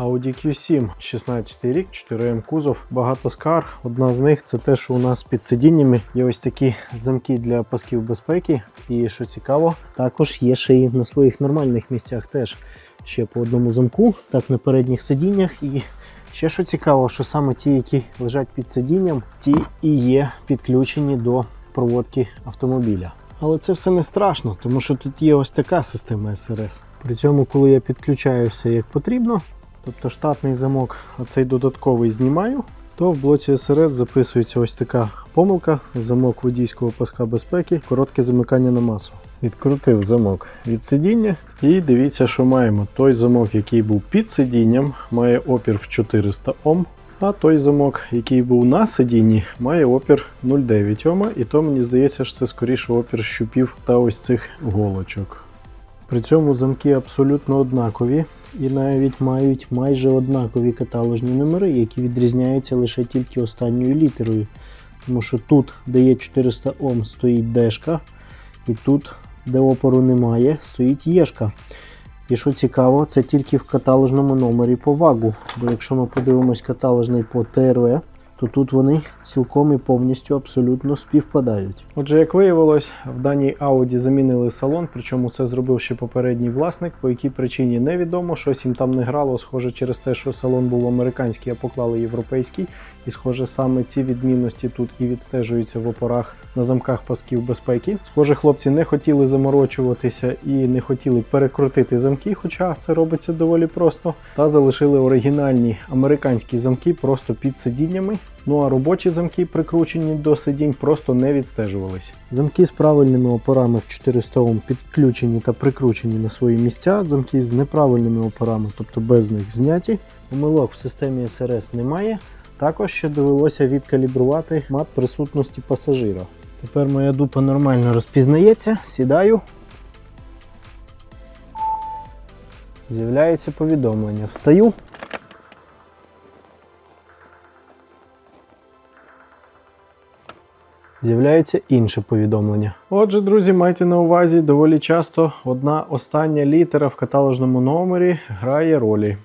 Audi Q7, 16 рік, 4М кузов, багато скарг. Одна з них це те, що у нас під сидіннями є ось такі замки для пасків безпеки. І що цікаво, також є ще і на своїх нормальних місцях теж ще по одному замку, так на передніх сидіннях. І ще що цікаво, що саме ті, які лежать під сидінням, ті і є підключені до проводки автомобіля. Але це все не страшно, тому що тут є ось така система СРС. При цьому, коли я підключаю все як потрібно, тобто штатний замок, а цей додатковий знімаю, то в блоці СРС записується ось така помилка: замок водійського паска безпеки, коротке замикання на масу. Відкрутив замок від сидіння, і дивіться, що маємо. Той замок, який був під сидінням, має опір в 400 Ом. А той замок, який був на сидінні, має опір 0,9 Ома, і то мені здається, що це скоріше опір щупів та ось цих голочок. При цьому замки абсолютно однакові і навіть мають майже однакові каталожні номери, які відрізняються лише тільки останньою літерою. Тому що тут, де є 400 Ом, стоїть дешка, і тут, де опору немає, стоїть єшка. І що цікаво, це тільки в каталожному номері по вагу. Бо якщо ми подивимось каталожний по ТРВ, то тут вони цілком і повністю абсолютно співпадають. Отже, як виявилось, в даній Audi замінили салон, причому це зробив ще попередній власник, по якій причині невідомо, щось їм там не грало, схоже через те, що салон був американський, а поклали європейський. І схоже, саме ці відмінності тут і відстежуються в опорах на замках пасків безпеки. Схоже, хлопці не хотіли заморочуватися і не хотіли перекрутити замки, хоча це робиться доволі просто. Та залишили оригінальні американські замки просто під сидіннями. Ну а робочі замки, прикручені до сидінь, просто не відстежувались. Замки з правильними опорами в 400 Ом підключені та прикручені на свої місця. Замки з неправильними опорами, тобто без них зняті. Помилок в системі СРС немає. Також ще довелося відкалібрувати мат присутності пасажира. Тепер моя дупа нормально розпізнається, сідаю. З'являється повідомлення. Встаю. З'являється інше повідомлення. Отже, друзі, майте на увазі, доволі часто одна остання літера в каталожному номері грає ролі.